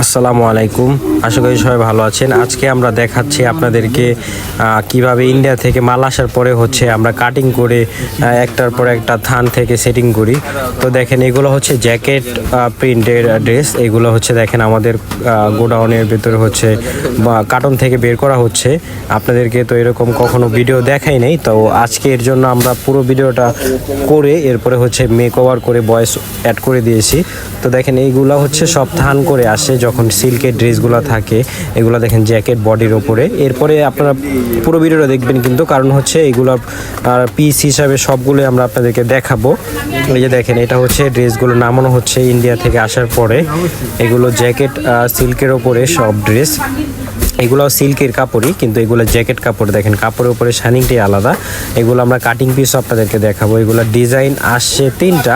আসসালামু আলাইকুম। আশা করি সবাই ভালো আছেন। আজকে আমরা দেখাচ্ছি আপনাদেরকে কীভাবে ইন্ডিয়া থেকে মাল আসার পরে হচ্ছে আমরা কাটিং করে একটার পর একটা থান থেকে সেটিং করি। তো দেখেন, এগুলো হচ্ছে জ্যাকেট প্রিন্টের ড্রেস এগুলো হচ্ছে দেখেন আমাদের গোডাউনের ভেতরে হচ্ছে, বা কার্টন থেকে বের করা হচ্ছে। আপনাদেরকে তো এরকম কখনো ভিডিও দেখাই নাই। তো আজকে এর জন্য আমরা পুরো ভিডিওটা করে, এরপরে হচ্ছে মেক ওভার করে বয়স অ্যাড করে দিয়েছি। তো দেখেন, এইগুলো হচ্ছে সব থান করে আসে। যখন সিল্কের ড্রেসগুলো থাকে, এগুলো দেখেন জ্যাকেট বডির ওপরে। এরপরে আপনারা পুরো ভিডিওটা দেখবেন কিন্তু, কারণ হচ্ছে এগুলো পিস হিসাবে সবগুলো আমরা আপনাদেরকে দেখাবো। এই যে দেখেন, এটা হচ্ছে ড্রেসগুলো নামানো হচ্ছে ইন্ডিয়া থেকে আসার পরে। এগুলো জ্যাকেট সিল্কের ওপরে সব ড্রেস। এগুলো সিল্কের কাপড়ই, কিন্তু এগুলো জ্যাকেট কাপড়। দেখেন, কাপড়ের উপরে শাইনিংটাই আলাদা। এগুলো আমরা কাটিং পিস আপনাদেরকে দেখাবো। এগুলো ডিজাইন আসছে তিনটা।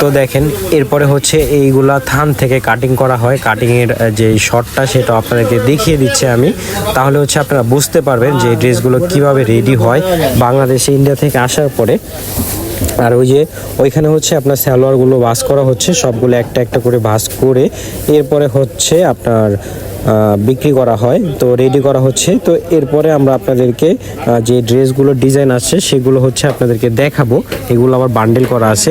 তো দেখেন, এরপরে হচ্ছে এইগুলা থান থেকে কাটিং করা হয়। কাটিংয়ের যে শর্টটা সেটা আপনাদেরকে দেখিয়ে দিচ্ছে আমি। তাহলে হচ্ছে আপনারা বুঝতে পারবেন যে ড্রেসগুলো কীভাবে রেডি হয় বাংলাদেশে ইন্ডিয়া থেকে আসার পরে। আর ওই যে ওইখানে হচ্ছে আপনার সালোয়ারগুলো ভাস করা হচ্ছে, সবগুলো একটা একটা করে ভাস করে এরপরে হচ্ছে আপনার বিক্রি করা হয়। তো রেডি করা হচ্ছে। তো এরপরে আমরা আপনাদেরকে যে ড্রেসগুলো ডিজাইন আছে, সেগুলো হচ্ছে আপনাদেরকে দেখাবো। এগুলো আবার বান্ডেল করা আছে।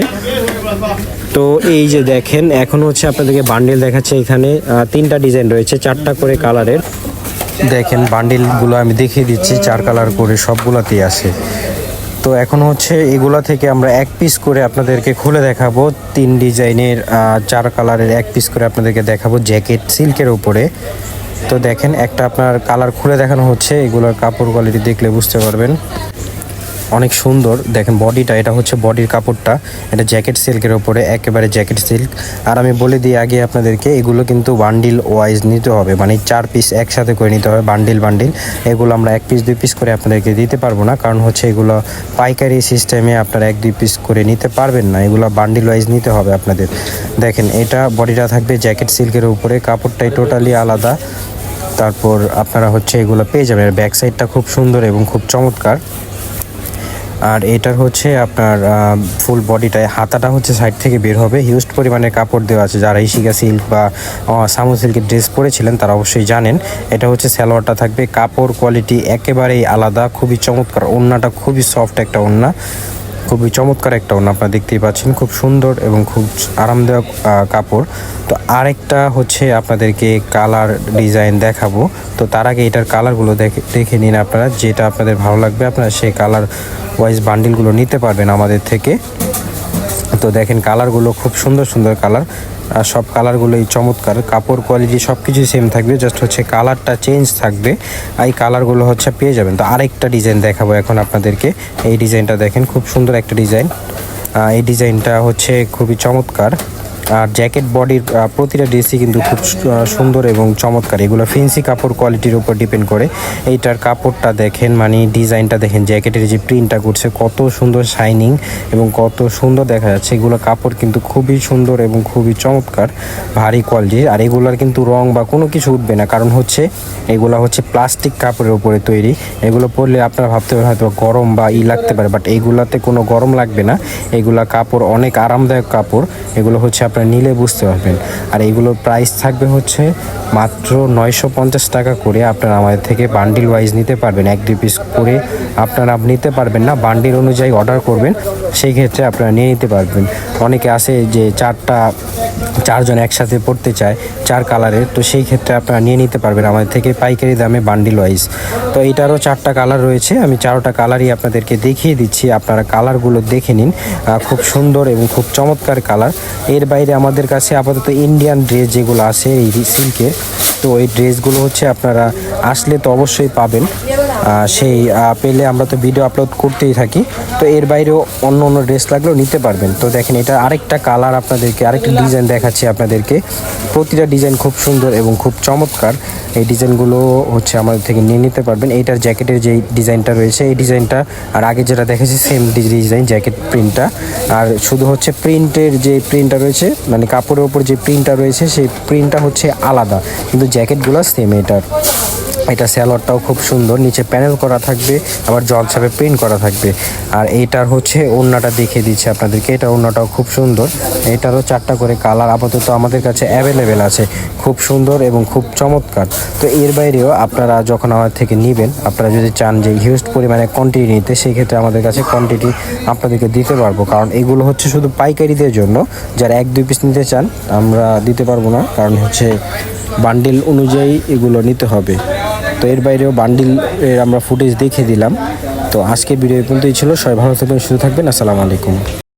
তো এই যে দেখেন, এখন হচ্ছে আপনাদেরকে বান্ডেল দেখাচ্ছে এখানে তিনটা ডিজাইন রয়েছে, চারটা করে কালারের দেখেন বান্ডিলগুলো আমি দেখিয়ে দিচ্ছি, চার কালার করে সবগুলাতেই আছে। তো এখন হচ্ছে এগুলা থেকে আমরা এক পিস করে আপনাদেরকে খুলে দেখাবো, তিন ডিজাইনের চার কালারের এক পিস করে আপনাদেরকে দেখাবো জ্যাকেট সিল্কের উপরে। তো দেখেন, একটা আপনার কালার খুলে দেখানো হচ্ছে, এগুলোর কাপড় কোয়ালিটি দেখলে বুঝতে পারবেন। অনেক সুন্দর। দেখেন বডিটা এটা হচ্ছে বডির কাপড়টা। এটা জ্যাকেট সিল্কের ওপরে একেবারে জ্যাকেট সিল্ক আর আমি বলে দিই আগে আপনাদেরকে, এগুলো কিন্তু বান্ডিল ওয়াইজ নিতে হবে। মানে চার পিস একসাথে করে নিতে হবে বান্ডিল বান্ডিল এগুলো আমরা এক পিস দুই পিস করে আপনাদেরকে দিতে পারব না। কারণ হচ্ছে এগুলো পাইকারি সিস্টেমে আপনারা এক, দুই পিস করে নিতে পারবেন না। এগুলো বান্ডিল ওয়াইজ নিতে হবে আপনাদের। দেখেন, এটা বডিটা থাকবে জ্যাকেট সিল্কের উপরে। কাপড়টাই টোটালি আলাদা। তারপর আপনারা হচ্ছে এগুলো পেয়ে যাবেন। ব্যাক সাইডটা খুব সুন্দর এবং খুব চমৎকার। আর এটার হচ্ছে আপনার ফুল বডিটায় হাতাটা হচ্ছে সাইড থেকে বের হবে। হিউজ পরিমাণে কাপড় দেওয়া আছে। যারা ইশিকা সিল্ক বা সামু সিল্কের ড্রেস পরেছিলেন, তারা অবশ্যই জানেন। এটা হচ্ছে সালোয়ারটা থাকবে। কাপড় কোয়ালিটি একেবারেই আলাদা, খুবই চমৎকার ওড়নাটা খুবই সফট একটা ওড়না খুবই চমৎকার একটা ওড়না আপনারা দেখতেই পাচ্ছেন। খুব সুন্দর এবং খুব আরামদায়ক কাপড়। তো আরেকটা হচ্ছে আপনাদেরকে কালার ডিজাইন দেখাবো। তো তার আগে এটার কালারগুলো দেখে দেখে নিন আপনারা। যেটা আপনাদের ভালো লাগবে আপনারা সেই কালার ওয়াইজ বান্ডিলগুলো নিতে পারবেন আমাদের থেকে। তো দেখেন কালারগুলো খুব সুন্দর সুন্দর কালার আর সব কালারগুলোই চমৎকার। কাপড় কোয়ালিটি সব কিছুই সেম থাকবে জাস্ট হচ্ছে কালারটা চেঞ্জ থাকবে। এই কালারগুলো হচ্ছে পেয়ে যাবেন। তো আরেকটা ডিজাইন দেখাবো এখন আপনাদেরকে। এই ডিজাইনটা দেখেন, খুব সুন্দর একটা ডিজাইন এই ডিজাইনটা হচ্ছে খুবই চমৎকার। আর জ্যাকেট বডির প্রতিটা ড্রেসই কিন্তু খুব সুন্দর এবং চমৎকার। এগুলো ফেন্সি কাপড় কোয়ালিটির উপর ডিপেন্ড করে। এইটার কাপড়টা দেখেন মানে ডিজাইনটা দেখেন, জ্যাকেটের যে প্রিন্টটা করছে, কত সুন্দর শাইনিং এবং কত সুন্দর দেখা যাচ্ছে। এগুলো কাপড় কিন্তু খুবই সুন্দর এবং খুবই চমৎকার, ভারী কোয়ালিটির। আর এগুলোর কিন্তু রং বা কোনো কিছু উঠবে না, কারণ হচ্ছে এগুলো হচ্ছে প্লাস্টিক কাপড়ের উপরে তৈরি। এগুলো পরলে আপনারা ভাবতে পারেন হয়তো গরম বা ই লাগতে পারে, বাট এগুলাতে কোনো গরম লাগবে না। এগুলা কাপড় অনেক আরামদায়ক কাপড়। এগুলো হচ্ছে আপনারা নিলে বুঝতে পারবেন। আর এইগুলোর প্রাইস থাকবে হচ্ছে মাত্র নয়শো পঞ্চাশ টাকা করে আপনারা আমাদের থেকে বান্ডিল ওয়াইজ নিতে পারবেন। এক দুই পিস করে আপনারা নিতে পারবেন না। বান্ডিল অনুযায়ী অর্ডার করবেন, সেই ক্ষেত্রে আপনারা নিয়ে নিতে পারবেন। অনেকে আছে যে চারটা চারজন একসাথে পড়তে চায় চার কালারের, তো সেই ক্ষেত্রে আপনারা নিয়ে নিতে পারবেন আমাদের থেকে পাইকারি দামে বান্ডিল ওয়াইজ। তো এটারও চারটা কালার রয়েছে, আমি চারোটা কালারই আপনাদেরকে দেখিয়ে দিচ্ছি, আপনারা কালারগুলো দেখে নিন খুব সুন্দর এবং খুব চমৎকার কালার। এর বাইরে আমাদের কাছে আপাতত ইন্ডিয়ান ড্রেস যেগুলো আছে এই সিল্কের, তো এই ড্রেসগুলো হচ্ছে আপনারা আসলে তো অবশ্যই পাবেন। সেই পেলে আমরা তো ভিডিও আপলোড করতেই থাকি। তো এর বাইরেও অন্য অন্য ড্রেস লাগলেও নিতে পারবেন। তো দেখেন, এটা আরেকটা কালার আপনাদেরকে, আরেকটা ডিজাইন দেখাচ্ছি আপনাদেরকে। প্রতিটা ডিজাইন খুব সুন্দর এবং খুব চমৎকার। এই ডিজাইনগুলো হচ্ছে আমাদের থেকে নিয়ে নিতে পারবেন। এইটার জ্যাকেটের যে ডিজাইনটা রয়েছে, এই ডিজাইনটা আর আগে যেটা দেখেছি সেম ডিজাইন জ্যাকেট প্রিন্টটা আর শুধু হচ্ছে প্রিন্টের যে প্রিন্টটা রয়েছে মানে কাপড়ের ওপর যে প্রিন্টটা রয়েছে, সেই প্রিন্টটা হচ্ছে আলাদা। কিন্তু জ্যাকেটগুলো সেম এটার। এটা স্যালোয়ারটাও খুব সুন্দর। নিচে প্যানেল করা থাকবে, আবার জল ছাপে প্রিন্ট করা থাকবে। আর এইটার হচ্ছে ওড়নাটা দেখিয়ে দিচ্ছে আপনাদেরকে এটা ওড়নাটাও খুব সুন্দর। এটারও চারটা করে কালার আপাতত আমাদের কাছে অ্যাভেলেবেল আছে। খুব সুন্দর এবং খুব চমৎকার। তো এর বাইরেও আপনারা যখন আমার থেকে নেবেন, আপনারা যদি চান যে হিউজ পরিমাণে কোয়ান্টিটি নিতে, সেক্ষেত্রে আমাদের কাছে কোয়ান্টিটি আপনাদেরকে দিতে পারব। কারণ এগুলো হচ্ছে শুধু পাইকারিদের জন্য। যারা এক, দুই পিস নিতে চান, আমরা দিতে পারব না। কারণ হচ্ছে বান্ডিল অনুযায়ী এগুলো নিতে হবে। তো এর বাইরেও বান্ডিল আমরা ফুটেজ দেখে দিলাম। তো আজকে ভিডিও পর্যন্তই ছিল। সবাই ভালো থাকবেন, সুস্থ থাকবেন। আসসালামু আলাইকুম।